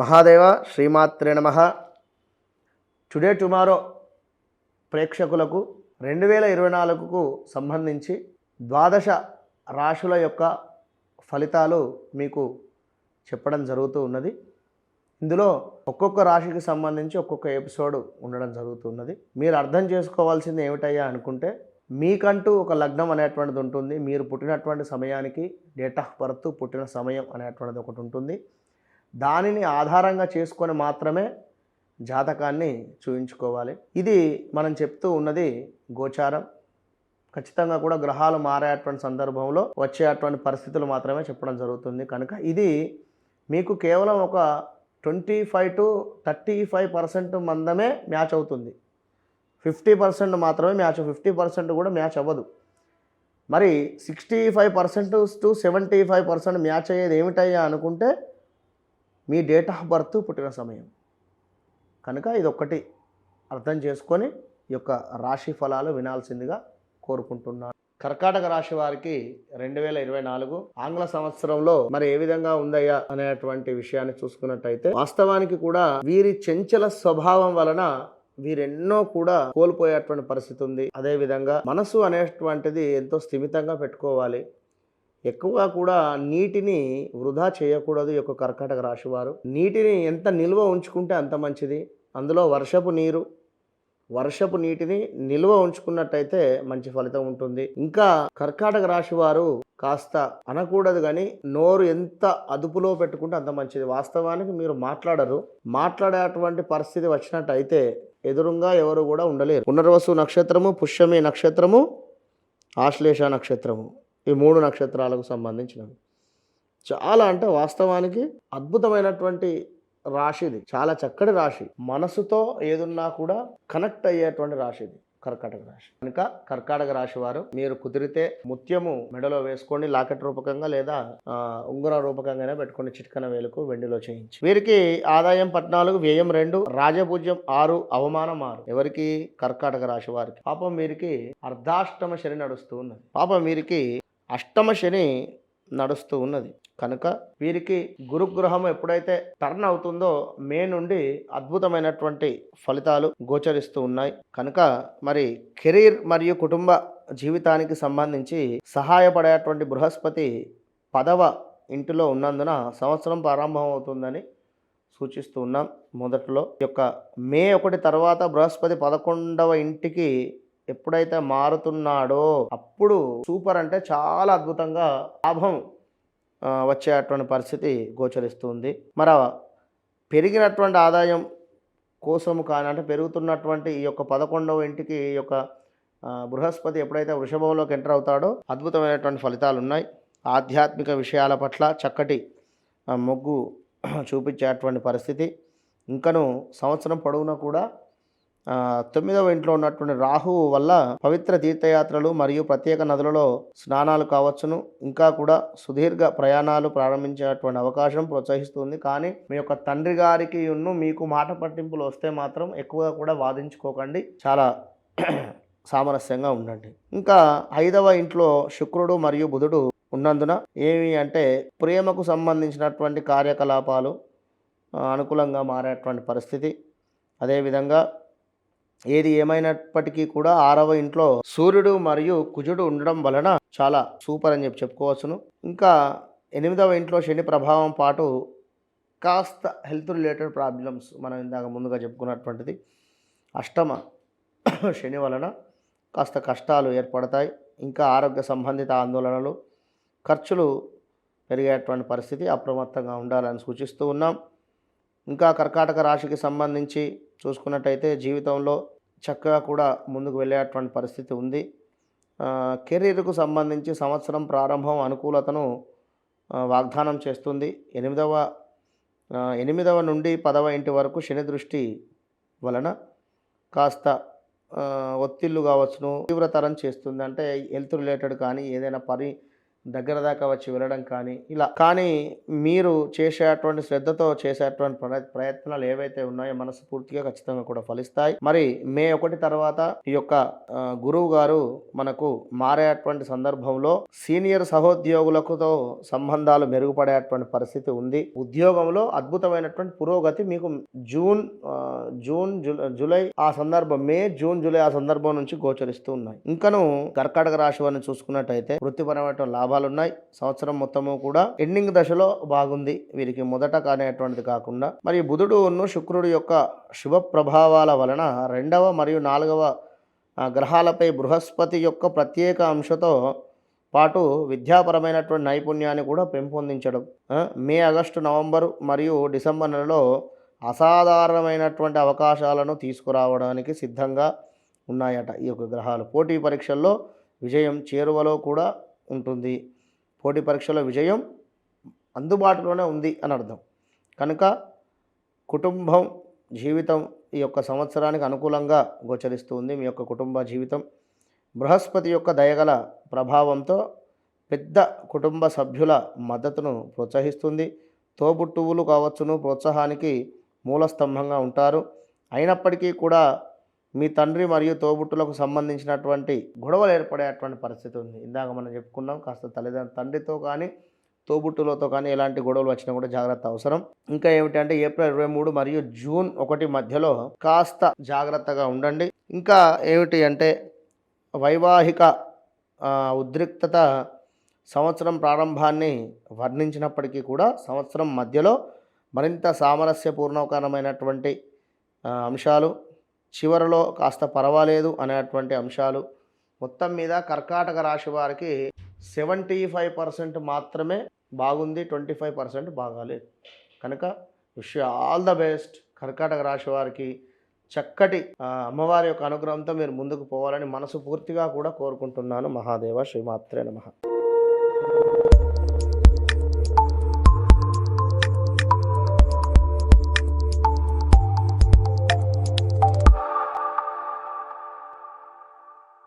మహాదేవ శ్రీమాత్రే నమ. Today tomorrow ప్రేక్షకులకు రెండు వేల ఇరవై నాలుగుకు సంబంధించి ద్వాదశ రాశుల యొక్క ఫలితాలు మీకు చెప్పడం జరుగుతూ ఉన్నది. ఇందులో ఒక్కొక్క రాశికి సంబంధించి ఒక్కొక్క ఎపిసోడ్ ఉండడం జరుగుతున్నది మీరు అర్థం చేసుకోవాల్సింది ఏమిటయ్యా అనుకుంటే మీకంటూ ఒక లగ్నం అనేటువంటిది ఉంటుంది. మీరు పుట్టినటువంటి సమయానికి డేట్ ఆఫ్ బర్త్ పుట్టిన సమయం అనేటువంటిది ఒకటి ఉంటుంది. దానిని ఆధారంగా చేసుకొని మాత్రమే జాతకాన్ని చూయించుకోవాలి. ఇది మనం చెప్తూ ఉన్నది గోచారం. ఖచ్చితంగా కూడా గ్రహాలు మారేటువంటి సందర్భంలో వచ్చేటువంటి పరిస్థితులు మాత్రమే చెప్పడం జరుగుతుంది. కనుక ఇది మీకు కేవలం ఒక twenty five to thirty five percent మందమే match అవుతుంది. ఫిఫ్టీ పర్సెంట్ మాత్రమే మ్యాచ్ ఫిఫ్టీ పర్సెంట్ కూడా మ్యాచ్ అవ్వదు. మరి sixty five percent to seventy five percent match అయ్యేది ఏమిటయ్యా అనుకుంటే మీ డేట్ ఆఫ్ బర్త్ పుట్టిన సమయం. కనుక ఇది ఒక్కటి అర్థం చేసుకొని ఈ యొక్క రాశి ఫలాలు వినాల్సిందిగా కోరుకుంటున్నాను. కర్కాటక రాశి వారికి రెండు వేల ఇరవై నాలుగు ఆంగ్ల సంవత్సరంలో మరి ఏ విధంగా ఉందయ్యా అనేటువంటి విషయాన్ని చూసుకున్నట్టయితే వాస్తవానికి కూడా వీరి చెంచల స్వభావం వలన వీరెన్నో కూడా కోల్పోయేటువంటి పరిస్థితి ఉంది అదే విధంగా మనసు అనేటువంటిది ఎంతో స్థిమితంగా పెట్టుకోవాలి. ఎక్కువగా కూడా నీటిని వృధా చేయకూడదు యొక్క కర్కాటక రాశివారు నీటిని ఎంత నిల్వ ఉంచుకుంటే అంత మంచిది. అందులో వర్షపు నీరు వర్షపు నీటిని నిల్వ ఉంచుకున్నట్టయితే మంచి ఫలితం ఉంటుంది. ఇంకా కర్కాటక రాశి వారు కాస్త అనకూడదు కానీ నోరు ఎంత అదుపులో పెట్టుకుంటే అంత మంచిది. వాస్తవానికి మీరు మాట్లాడరు. మాట్లాడేటువంటి పరిస్థితి వచ్చినట్టయితే ఎదురుగా ఎవరు కూడా ఉండలేరు. పునర్వసు నక్షత్రము పుష్యమి నక్షత్రము ఆశ్లేష నక్షత్రము. ఈ మూడు నక్షత్రాలకు సంబంధించినవి. చాలా అంటే వాస్తవానికి అద్భుతమైనటువంటి రాశి ఇది. చాలా చక్కటి రాశి. మనసుతో ఏదున్నా కూడా కనెక్ట్ అయ్యేటువంటి రాశి ఇది. కర్కాటక రాశి. కనుక కర్కాటక రాశి వారు మీరు కుదిరితే ముత్యము మెడలో వేసుకోండి. లాకెట్ రూపకంగా లేదా ఉంగరం రూపకంగానే పెట్టుకోండి. చిట్కన వేలకు వెండిలో చేయించి. వీరికి ఆదాయం పద్నాలుగు వ్యయం రెండు రాజపూజ్యం ఆరు అవమానం ఆరు. ఎవరికి? కర్కాటక రాశి వారికి. పాపం వీరికి అర్ధాష్టమ శని నడుస్తూ ఉన్నది. పాపం వీరికి అష్టమ శని నడుస్తూ ఉన్నది. కనుక వీరికి గురుగ్రహం ఎప్పుడైతే టర్న్ అవుతుందో మే నుండి అద్భుతమైనటువంటి ఫలితాలు గోచరిస్తూ ఉన్నాయి. కనుక మరి కెరీర్ మరియు కుటుంబ జీవితానికి సంబంధించి సహాయపడేటువంటి బృహస్పతి పదవ ఇంటిలో ఉన్నందున సంవత్సరం ప్రారంభం అవుతుందని సూచిస్తూ ఉన్నాం. మొదట్లో ఈ యొక్క మే ఒకటి తర్వాత బృహస్పతి పదకొండవ ఇంటికి ఎప్పుడైతే మారుతున్నాడో అప్పుడు సూపర్ అంటే చాలా అద్భుతంగా లాభం వచ్చేటువంటి పరిస్థితి గోచరిస్తుంది. మరి పెరిగినటువంటి ఆదాయం కోసము కానీ అంటే పెరుగుతున్నటువంటి ఈ యొక్క పదకొండవ ఇంటికి ఈ యొక్క బృహస్పతి ఎప్పుడైతే వృషభంలోకి ఎంటర్ అవుతాడో అద్భుతమైనటువంటి ఫలితాలు ఉన్నాయి. ఆధ్యాత్మిక విషయాల పట్ల చక్కటి మొగ్గు చూపించేటువంటి పరిస్థితి. ఇంకను సంవత్సరం పొడవునా కూడా తొమ్మిదవ ఇంట్లో ఉన్నటువంటి రాహువు వల్ల పవిత్ర తీర్థయాత్రలు మరియు ప్రత్యేక నదులలో స్నానాలు కావచ్చును. ఇంకా కూడా సుదీర్ఘ ప్రయాణాలు ప్రారంభించేటువంటి అవకాశం ప్రోత్సహిస్తుంది. కానీ మీ యొక్క తండ్రి గారికి ఉన్ను మీకు మాట పట్టింపులు వస్తే మాత్రం ఎక్కువగా కూడా వాదించుకోకండి. చాలా సామరస్యంగా ఉండండి. ఇంకా ఐదవ ఇంట్లో శుక్రుడు మరియు బుధుడు ఉన్నందున ఏమి అంటే ప్రేమకు సంబంధించినటువంటి కార్యకలాపాలు అనుకూలంగా మారేటువంటి పరిస్థితి. అదేవిధంగా ఏది ఏమైనప్పటికీ కూడా ఆరవ ఇంట్లో సూర్యుడు మరియు కుజుడు ఉండడం వలన చాలా సూపర్ అని చెప్పి చెప్పుకోవచ్చును. ఇంకా ఎనిమిదవ ఇంట్లో శని ప్రభావం పాటు కాస్త హెల్త్ రిలేటెడ్ ప్రాబ్లమ్స్ మనం ఇందాక ముందుగా చెప్పుకున్నటువంటిది. అష్టమ శని వలన కాస్త కష్టాలు ఏర్పడతాయి. ఇంకా ఆరోగ్య సంబంధిత ఆందోళనలు ఖర్చులు పెరిగేటువంటి పరిస్థితి అప్రమత్తంగా ఉండాలని సూచిస్తూ ఉన్నాం. ఇంకా కర్కాటక రాశికి సంబంధించి చూసుకున్నట్టయితే జీవితంలో చక్కగా కూడా ముందుకు వెళ్ళేటువంటి పరిస్థితి ఉంది. కెరీర్కు సంబంధించి సంవత్సరం ప్రారంభం అనుకూలతను వాగ్దానం చేస్తుంది. ఎనిమిదవ ఎనిమిదవ నుండి పదవ ఇంటి వరకు శని దృష్టి వలన కాస్త ఒత్తిళ్ళు కావచ్చును తీవ్రతరం చేస్తుంది. అంటే హెల్త్ రిలేటెడ్ కానీ ఏదైనా పని దగ్గర దాకా వచ్చి వెళ్ళడం కానీ ఇలా కానీ మీరు చేసేటువంటి శ్రద్ధతో చేసేటువంటి ప్రయత్నాలు ఏవైతే ఉన్నాయో మనస్ఫూర్తిగా ఖచ్చితంగా కూడా ఫలిస్తాయి. మరి మే ఒకటి తర్వాత ఈ యొక్క గురువు గారు మనకు మారేటువంటి సందర్భంలో సీనియర్ సహోద్యోగులకుతో సంబంధాలు మెరుగుపడేటువంటి పరిస్థితి ఉంది. ఉద్యోగంలో అద్భుతమైనటువంటి పురోగతి మీకు జూన్ జూన్ జూలై జూలై ఆ సందర్భం మే జూన్ జూలై ఆ సందర్భం నుంచి గోచరిస్తూ ఉన్నాయి. ఇంకను కర్కాటక రాశి వారిని చూసుకున్నట్టయితే వృత్తిపరమైన లాభం లాభాలు ఉన్నాయి సంవత్సరం మొత్తము కూడా ఎండింగ్ దశలో బాగుంది. వీరికి మొదట కానేటువంటిది కాకుండా. మరి బుధుడు శుక్రుడు యొక్క శుభ ప్రభావాల వలన రెండవ మరియు నాలుగవ గ్రహాలపై బృహస్పతి యొక్క ప్రత్యేక అంశతో పాటు విద్యాపరమైనటువంటి నైపుణ్యాన్ని కూడా పెంపొందించడం. మే ఆగస్టు నవంబరు మరియు డిసెంబర్ నెలలో అసాధారణమైనటువంటి అవకాశాలను తీసుకురావడానికి సిద్ధంగా ఉన్నాయట ఈ యొక్క గ్రహాలు. పోటీ పరీక్షల్లో విజయం చేరువలో కూడా ఉంటుంది. పోటీ పరీక్షలో విజయం అందుబాటులోనే ఉంది అని అర్థం. కనుక కుటుంబం జీవితం ఈ యొక్క సంవత్సరానికి అనుకూలంగా గోచరిస్తుంది. మీ యొక్క కుటుంబ జీవితం బృహస్పతి యొక్క దయగల ప్రభావంతో పెద్ద కుటుంబ సభ్యుల మద్దతును ప్రోత్సహిస్తుంది. తోబుట్టువులు కావచ్చును ప్రోత్సాహానికి మూలస్తంభంగా ఉంటారు. అయినప్పటికీ కూడా మీ తండ్రి మరియు తోబుట్టులకు సంబంధించినటువంటి గొడవలు ఏర్పడేటువంటి పరిస్థితి ఉంది. ఇందాక మనం చెప్పుకున్నాం కాస్త తల్లిదండ్రుల తండ్రితో కానీ తోబుట్టులతో కానీ ఎలాంటి గొడవలు వచ్చినా కూడా జాగ్రత్త అవసరం. ఇంకా ఏమిటంటే ఏప్రిల్ ఇరవై మూడు మరియు జూన్ ఒకటి మధ్యలో కాస్త జాగ్రత్తగా ఉండండి. ఇంకా ఏమిటి అంటే వైవాహిక ఉద్రిక్తత సంవత్సరం ప్రారంభాన్ని వర్ణించినప్పటికీ కూడా సంవత్సరం మధ్యలో మరింత సామరస్యపూర్ణకరమైనటువంటి అంశాలు చివరిలో కాస్త పర్వాలేదు అనేటువంటి అంశాలు. మొత్తం మీద కర్కాటక రాశి వారికి సెవెంటీ ఫైవ్ పర్సెంట్ మాత్రమే బాగుంది ట్వంటీ ఫైవ్ పర్సెంట్ బాగాలేదు కనుక విష్ ఆల్ ద బెస్ట్. కర్కాటక రాశి వారికి చక్కటి అమ్మవారి యొక్క అనుగ్రహంతో మీరు ముందుకు పోవాలని మనసు పూర్తిగా కూడా కోరుకుంటున్నాను. మహాదేవ శ్రీమాత్రే నమ.